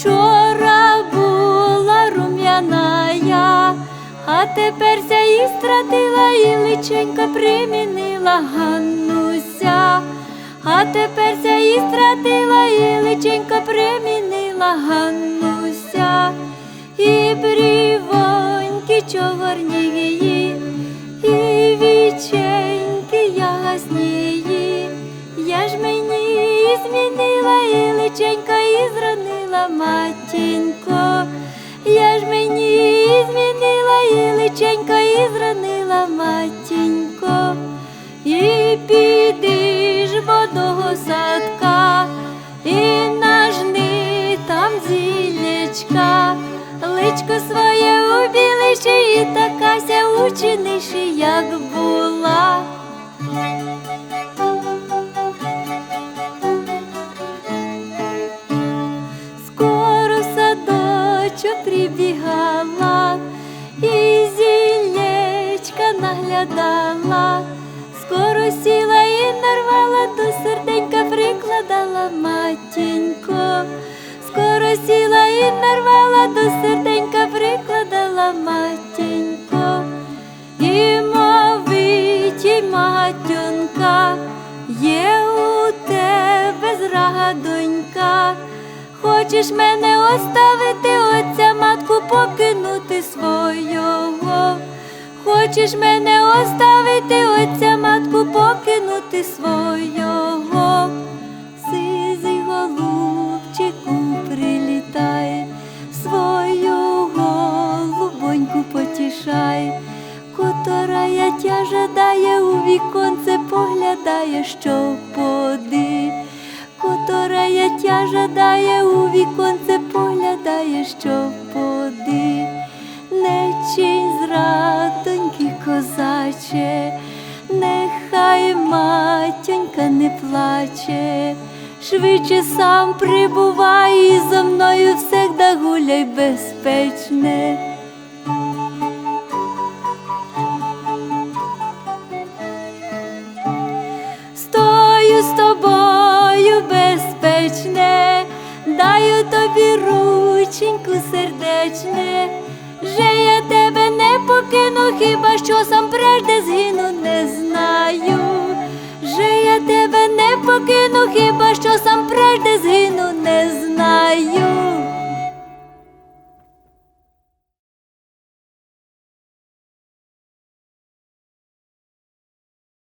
вчора була рум'яна я, а тепер ся і стратила, і личенька примінила Ганнуся, а тепер ся і стратила, і личенька примінила Ганнуся, і брівоньки чорнії, і віченьки яснії. Я ж мені змінила і личенька матінько. Я ж мені змінила і личенька і зранила матінько. І піди ж бо до садка, і нажни там зілечка, личко своє убілиши, і такася учиниши, як була. Прибігала і зілечка наглядала, скоро сіла і нарвала, до серденька прикладала матінько, скоро сіла і нарвала, до серденька Хочеш мене оставити, отця матку покинути свого. Хочеш мене оставити, отця матку покинути свого. Сизий голубчику прилітай, свою голубоньку потішай, котора я тя жадає, у віконце поглядає, що поди. Котора я тя жадає, віконце поглядає, що поди. Не чинь зрадоньки козаче, нехай матінька не плаче, швидше сам прибувай і зо мною всегда гуляй безпечне. Стою з тобою безпечне, даю тобі рученьку сердечне, Же я тебе не покину, хіба що сам прежде згину, не знаю. Же я тебе не покину, хіба що